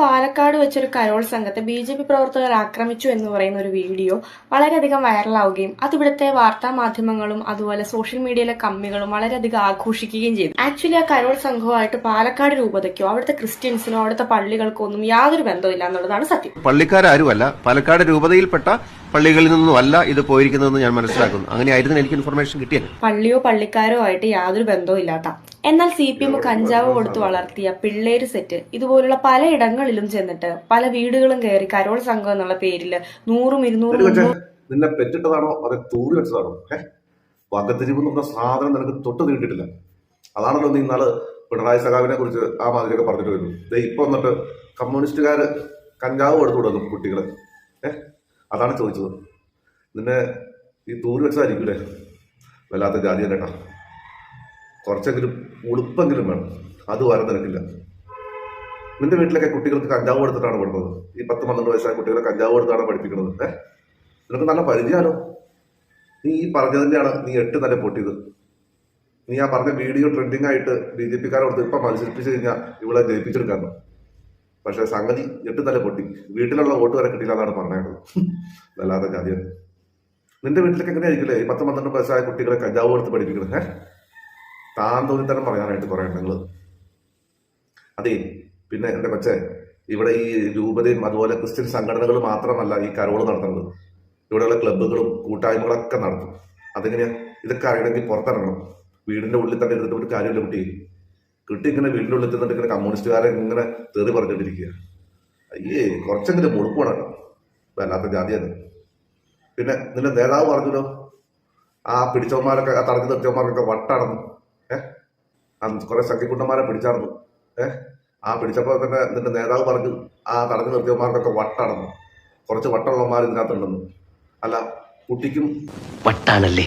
പാലക്കാട് വെച്ചൊരു കരോൾ സംഘത്തെ B J P പ്രവർത്തകർ ആക്രമിച്ചു എന്ന് പറയുന്ന ഒരു വീഡിയോ വളരെയധികം വൈറലാവുകയും അത് ഇവിടുത്തെ വാർത്താ മാധ്യമങ്ങളും അതുപോലെ സോഷ്യൽ മീഡിയയിലെ കമ്മികളും വളരെയധികം ആഘോഷിക്കുകയും ചെയ്തു. ആക്ച്വലി ആ കരോൾ സംഘവുമായിട്ട് പാലക്കാട് രൂപതയ്ക്കോ അവിടുത്തെ ക്രിസ്ത്യൻസിനോ അവിടുത്തെ പള്ളികൾക്കോ ഒന്നും യാതൊരു ബന്ധമില്ല എന്നുള്ളതാണ് സത്യം. പള്ളിക്കാരും അല്ല പാലക്കാട് രൂപതയിൽപ്പെട്ട പള്ളികളിൽ നിന്നും അല്ല ഇത് പോയിരിക്കുന്നതെന്ന് ഞാൻ മനസ്സിലാക്കുന്നു. അങ്ങനെയായിരുന്നു എനിക്ക് ഇൻഫർമേഷൻ കിട്ടിയത്. പള്ളിയോ പള്ളിക്കാരോ ആയിട്ട് യാതൊരു ബന്ധവും ഇല്ലാത്ത. എന്നാൽ സി പി എം കഞ്ചാവ് കൊടുത്ത് വളർത്തിയ പിള്ളേര് സെറ്റ് ഇതുപോലുള്ള പലയിടങ്ങളിലും ചെന്നിട്ട് പല വീടുകളും കയറി കരോൾ സംഘം എന്നുള്ള പേരിൽ നൂറും ഇരുന്നൂറും നിന്നെ പെറ്റിട്ടതാണോ അതെ തൂറി വെച്ചതാണോ? ഏഹ് വകത്തിരിവ് എന്ന് പറഞ്ഞ സാധനം നിനക്ക് തൊട്ട് നീട്ടിട്ടില്ല അതാണല്ലോ നീ ഇന്നാൾ പിണറായി സഖാവിനെ കുറിച്ച് ആ മാതിരിയൊക്കെ പറഞ്ഞിട്ട് വരുന്നു ദേ ഇപ്പൊ വന്നിട്ട് കമ്മ്യൂണിസ്റ്റുകാര് കഞ്ചാവ് എടുത്തു വിടുന്നു കുട്ടികളെ. ഏ അതാണ് ചോദിച്ചത്. നിന്നെ ഈ തൂറി വെച്ചതായിരിക്കൂലേ? വല്ലാത്ത ജാതി കേട്ടാ കുറച്ചെങ്കിലും ഉളുപ്പെങ്കിലും വേണം. അത് വരെ നിനക്കില്ല നിന്റെ വീട്ടിലൊക്കെ കുട്ടികൾക്ക് കഞ്ചാവ് കൊടുത്തിട്ടാണ് പഠിക്കുന്നത് ഈ പത്ത് പന്ത്രണ്ട് വയസ്സായ കുട്ടികളെ കഞ്ചാവ് കൊടുത്താണ് പഠിപ്പിക്കുന്നത്? ഏ? നിനക്ക് നല്ല പരിചയമാണോ? നീ ഈ പറഞ്ഞതിന്റെയാണ് നീ എട്ട് നില പൊട്ടിയത്. നീ ആ പറഞ്ഞ വീഡിയോ ട്രെൻഡിങ് ആയിട്ട് ബി ജെ പിക്കാരോട് ഇപ്പം മത്സരിപ്പിച്ച് കഴിഞ്ഞാൽ ഇവളെ ജയിപ്പിച്ചെടുക്കാന്ന്. പക്ഷെ സംഗതി എട്ട് തല പൊട്ടി. വീട്ടിലുള്ള വോട്ട് വരെ കിട്ടിയില്ല എന്നാണ് പറഞ്ഞത്. വല്ലാത്ത കാര്യം. നിന്റെ വീട്ടിലൊക്കെ എങ്ങനെയായിരിക്കില്ലേ ഈ പത്ത് പന്ത്രണ്ട് വയസ്സായ കുട്ടികളെ കഞ്ചാവ് എടുത്ത് പഠിപ്പിക്കണം ഏഹ് താൻ തോന്നിത്തരം പറയാനായിട്ട് കുറെ നിങ്ങൾ അതെ പിന്നെ എന്റെ കൊച്ചെ ഇവിടെ ഈ രൂപതയും അതുപോലെ ക്രിസ്ത്യൻ സംഘടനകൾ മാത്രമല്ല ഈ കരോൾ നടത്തുന്നത്. ഇവിടെയുള്ള ക്ലബ്ബുകളും കൂട്ടായ്മകളൊക്കെ നടത്തും. അതെങ്ങനെയാ? ഇതൊക്കെ അറിയണമെങ്കിൽ പുറത്തിറങ്ങണം. വീടിന്റെ ഉള്ളിൽ തന്നെ ഇരുന്നിട്ട് ഒരു കാര്യമില്ല കുട്ടി. കുട്ടി ഇങ്ങനെ വീടിനുള്ളിൽ തന്നിട്ട് ഇങ്ങനെ കമ്മ്യൂണിസ്റ്റുകാരെ ഇങ്ങനെ തെറി പറഞ്ഞിട്ടിരിക്കുക അയ്യേ കുറച്ചെങ്കിലും മുഴുപ്പാണ് കേട്ടോ വല്ലാത്ത ജാതിയാണ്. പിന്നെ നിന്റെ നേതാവ് പറഞ്ഞല്ലോ ആ പിടിച്ചവന്മാരൊക്കെ ആ തടഞ്ഞു നിർത്തിയവന്മാർക്കൊക്കെ വട്ടാണെന്ന്. ഏഹ് കുറെ സംഘിക്കുണ്ടന്മാരെ പിടിച്ചാണെന്ന്. ഏഹ് ആ പിടിച്ചപ്പോൾ തന്നെ നിന്റെ നേതാവ് പറഞ്ഞു ആ തടഞ്ഞു നിർത്തിയവന്മാർക്കൊക്കെ വട്ടാണെന്ന്. കുറച്ച് വട്ടമുള്ളവന്മാർ ഇതിനകത്തുണ്ടെന്ന്. അല്ല കുട്ടിക്കും വട്ടാണല്ലേ?